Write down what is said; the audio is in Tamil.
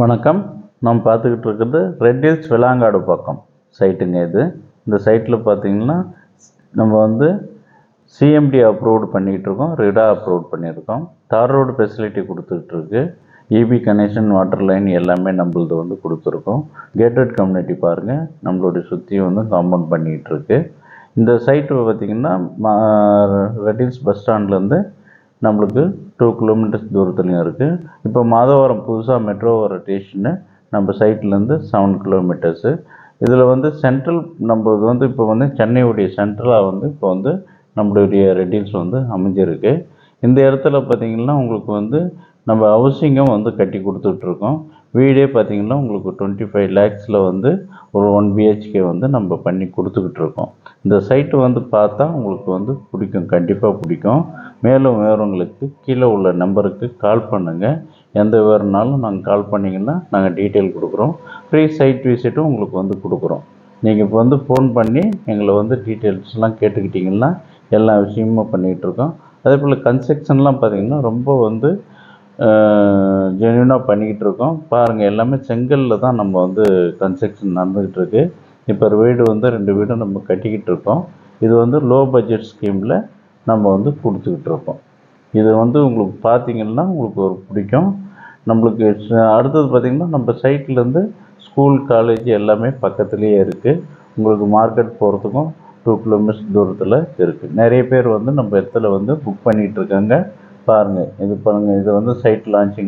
வணக்கம். நம்ம பார்த்துக்கிட்டு இருக்கிறது ரெட் ஹில்ஸ் விளாங்காடு பக்கம் சைட்டுங்க இது. இந்த சைட்டில் பார்த்தீங்கன்னா நம்ம வந்து சிஎம்டி அப்ரூவ்டு பண்ணிகிட்டு இருக்கோம். ரிடா அப்ரூவ்ட் பண்ணியிருக்கோம். தார் ரோடு ஃபெசிலிட்டி கொடுத்துட்ருக்கு இபி கனெக்ஷன் வாட்டர் லைன் எல்லாமே நம்மளது வந்து கொடுத்துருக்கோம். கேட்டட் கம்யூனிட்டி பாருங்கள் நம்மளுடைய சுற்றி வந்து காம்பவுண்ட் பண்ணிகிட்ருக்கு இந்த சைட்டு பார்த்திங்கன்னா ரெட் ஹில்ஸ் பஸ் ஸ்டாண்ட்லேருந்து நம்மளுக்கு டூ கிலோமீட்டர்ஸ் தூரத்துலையும் இருக்குது இப்போ மாதவரம் புதுசாக மெட்ரோ வர ஸ்டேஷனு நம்ம சைட்லேருந்து செவன் கிலோமீட்டர்ஸு இதில் வந்து சென்ட்ரல் நம்மளது வந்து இப்போ வந்து சென்னையுடைய சென்ட்ரலாக வந்து இப்போ வந்து நம்மளுடைய ரெட்டில்ஸ் வந்து அமைஞ்சிருக்கு. இந்த இடத்துல பார்த்திங்கன்னா உங்களுக்கு வந்து நம்ம ஹவுசிங்கும் வந்து கட்டி கொடுத்துட்ருக்கோம் வீடே பார்த்திங்கன்னா உங்களுக்கு டுவெண்ட்டி ஃபைவ் லேக்ஸில் வந்து ஒரு ஒன் பிஹெச்கே வந்து நம்ம பண்ணி கொடுத்துக்கிட்டு இருக்கோம். இந்த சைட்டு வந்து பார்த்தா உங்களுக்கு வந்து பிடிக்கும் கண்டிப்பாக பிடிக்கும். மேலும் விவரங்களுக்கு கீழே உள்ள நம்பருக்கு கால் பண்ணுங்கள் எந்த விவரம்னாலும் நாங்கள் கால் பண்ணிங்கன்னா நாங்கள் டீட்டெயில் கொடுக்குறோம். ஃப்ரீ சைட் விசிட்டும் உங்களுக்கு வந்து கொடுக்குறோம். நீங்கள் இப்போ வந்து ஃபோன் பண்ணி எங்களை வந்து டீட்டெயில்ஸ்லாம் கேட்டுக்கிட்டிங்கன்னா எல்லா விஷயமும் பண்ணிகிட்ருக்கோம் அதே போல் கன்ஸ்ட்ரக்ஷன்லாம் பார்த்திங்கன்னா ரொம்ப வந்து ஜென்யூனாக பண்ணிக்கிட்டு இருக்கோம். பாருங்கள் எல்லாமே செங்கலில் தான் நம்ம வந்து கன்ஸ்ட்ரக்ஷன் நடந்துக்கிட்டு இருக்கு. இப்போ வீடு வந்து ரெண்டு வீடும் நம்ம கட்டிக்கிட்டு இருக்கோம். இது வந்து லோ பட்ஜெட் ஸ்கீமில் நம்ம வந்து கொடுத்துக்கிட்டு இருக்கோம். இது வந்து உங்களுக்கு பார்த்தீங்கன்னா உங்களுக்கு ஒரு பிடிக்கும். நம்மளுக்கு அடுத்தது பார்த்திங்கன்னா நம்ம சைட்லேருந்து ஸ்கூல் காலேஜ் எல்லாமே பக்கத்துலேயே இருக்குது உங்களுக்கு மார்க்கெட் போகிறதுக்கும் டூ கிலோமீட்டர்ஸ் தூரத்தில் இருக்குது நிறைய பேர் வந்து நம்ம இடத்துல வந்து புக் பண்ணிகிட்டு இருக்காங்க. பாருங்கள் இது பாருங்கள் இது வந்து சைட் லான்ச்சிங்